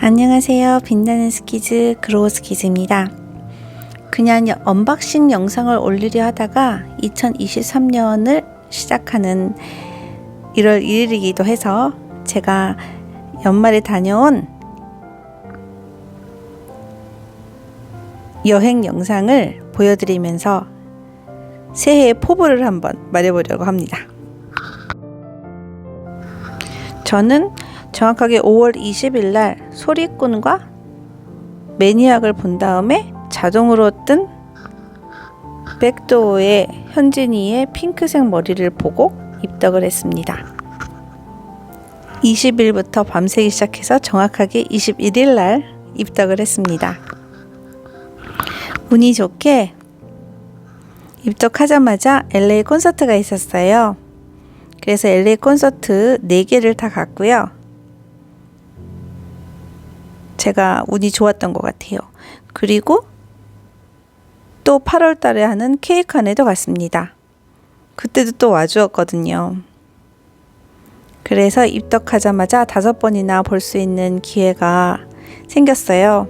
안녕하세요. 빛나는 스키즈 그로우 스키즈입니다. 그냥 언박싱 영상을 올리려 하다가 2023년을 시작하는 1월 1일이기도 해서 제가 연말에 다녀온 여행 영상을 보여드리면서 새해 포부를 한번 말해보려고 합니다. 저는 정확하게 5월 20일 날 소리꾼과 매니악을 본 다음에 자동으로 뜬 백도어의 현진이의 핑크색 머리를 보고 입덕을 했습니다. 20일부터 밤새기 시작해서 정확하게 21일 날 입덕을 했습니다. 운이 좋게 입덕하자마자 LA 콘서트가 있었어요. 그래서 LA 콘서트 4개를 다 갔고요. 제가 운이 좋았던 것 같아요. 그리고 또 8월 달에 하는 케이크안에도 갔습니다. 그때도 또 와주었거든요. 그래서 입덕하자마자 다섯 번이나 볼 수 있는 기회가 생겼어요.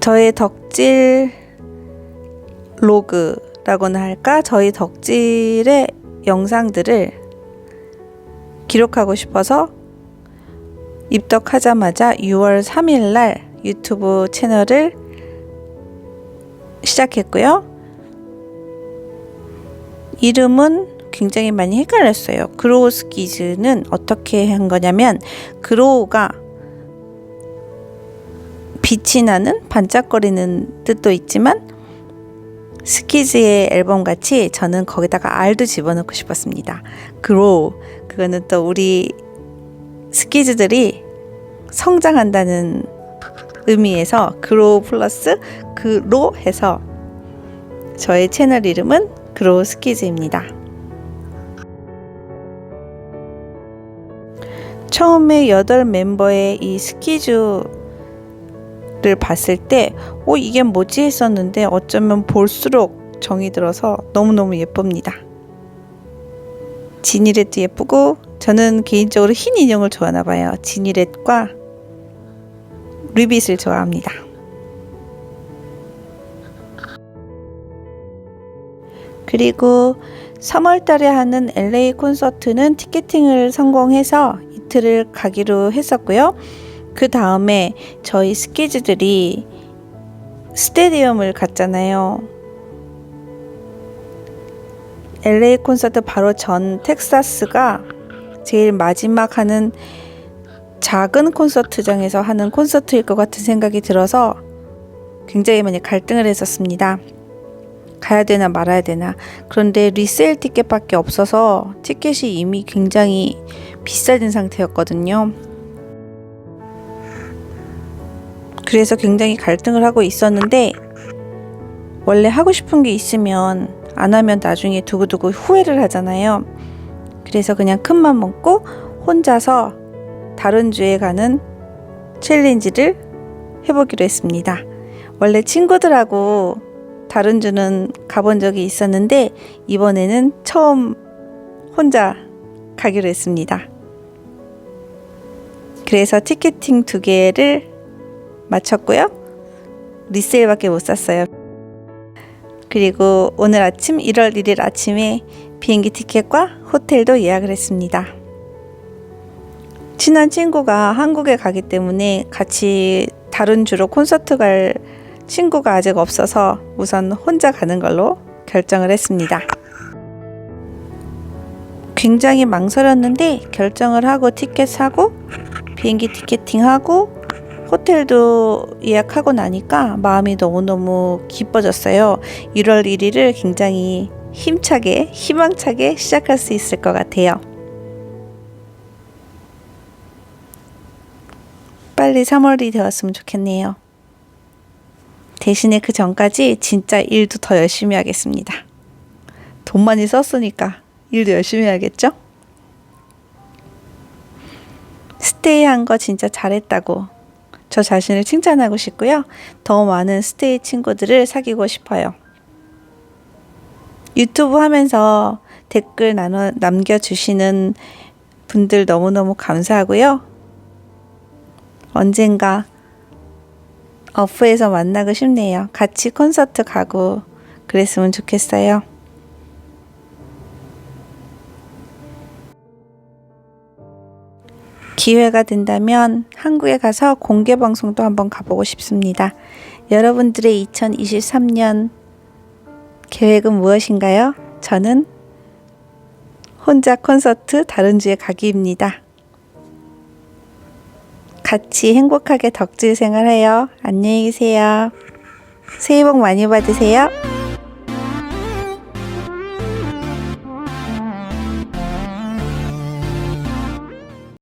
저의 덕질 로그 라고나 할까? 저희 덕질의 영상들을 기록하고 싶어서 입덕하자마자 6월 3일 날 유튜브 채널을 시작했고요. 이름은 굉장히 많이 헷갈렸어요. 그로우 스키즈는 어떻게 한 거냐면 그로우가 빛이 나는 반짝거리는 뜻도 있지만 스키즈의 앨범 같이 저는 거기다가 R도 집어넣고 싶었습니다. 그로우 그거는 또 우리 스키즈들이 성장한다는 의미에서 그로우 플러스 그로 해서 저의 채널 이름은 그로우 스키즈입니다. 처음에 여덟 멤버의 이 스키즈 를 봤을 때, 오, 이게 뭐지 했었는데 어쩌면 볼수록 정이 들어서 너무너무 예쁩니다. 지니렛도 예쁘고, 저는 개인적으로 흰 인형을 좋아하나 봐요. 지니렛과 리빗을 좋아합니다. 그리고 3월 달에 하는 LA 콘서트는 티켓팅을 성공해서 이틀을 가기로 했었고요. 그 다음에 저희 스키즈들이 스테디움을 갔잖아요. LA 콘서트 바로 전 텍사스가 제일 마지막 하는 작은 콘서트장에서 하는 콘서트일 것 같은 생각이 들어서 굉장히 많이 갈등을 했었습니다. 가야 되나 말아야 되나. 그런데 리세일 티켓밖에 없어서 티켓이 이미 굉장히 비싸진 상태였거든요. 그래서 굉장히 갈등을 하고 있었는데 원래 하고 싶은 게 있으면 안 하면 나중에 두고두고 후회를 하잖아요. 그래서 그냥 큰맘 먹고 혼자서 다른 주에 가는 챌린지를 해보기로 했습니다. 원래 친구들하고 다른 주는 가본 적이 있었는데 이번에는 처음 혼자 가기로 했습니다. 그래서 티켓팅 두 개를 마쳤고요. 리세일밖에 못 샀어요. 그리고 오늘 아침 1월 1일 아침에 비행기 티켓과 호텔도 예약을 했습니다. 친한 친구가 한국에 가기 때문에 같이 다른 주로 콘서트 갈 친구가 아직 없어서 우선 혼자 가는 걸로 결정을 했습니다. 굉장히 망설였는데 결정을 하고 티켓 사고 비행기 티켓팅하고 호텔도 예약하고 나니까 마음이 너무너무 기뻐졌어요. 1월 1일을 굉장히 힘차게, 희망차게 시작할 수 있을 것 같아요. 빨리 3월이 되었으면 좋겠네요. 대신에 그 전까지 진짜 일도 더 열심히 하겠습니다. 돈 많이 썼으니까 일도 열심히 해야겠죠? 스테이 한 거 진짜 잘했다고 저 자신을 칭찬하고 싶고요. 더 많은 스테이 친구들을 사귀고 싶어요. 유튜브 하면서 댓글 나눠, 남겨주시는 분들 너무너무 감사하고요. 언젠가 어프에서 만나고 싶네요. 같이 콘서트 가고 그랬으면 좋겠어요. 기회가 된다면 한국에 가서 공개 방송도 한번 가보고 싶습니다. 여러분들의 2023년 계획은 무엇인가요? 저는 혼자 콘서트 다른 주에 가기입니다. 같이 행복하게 덕질 생활해요. 안녕히 계세요. 새해 복 많이 받으세요.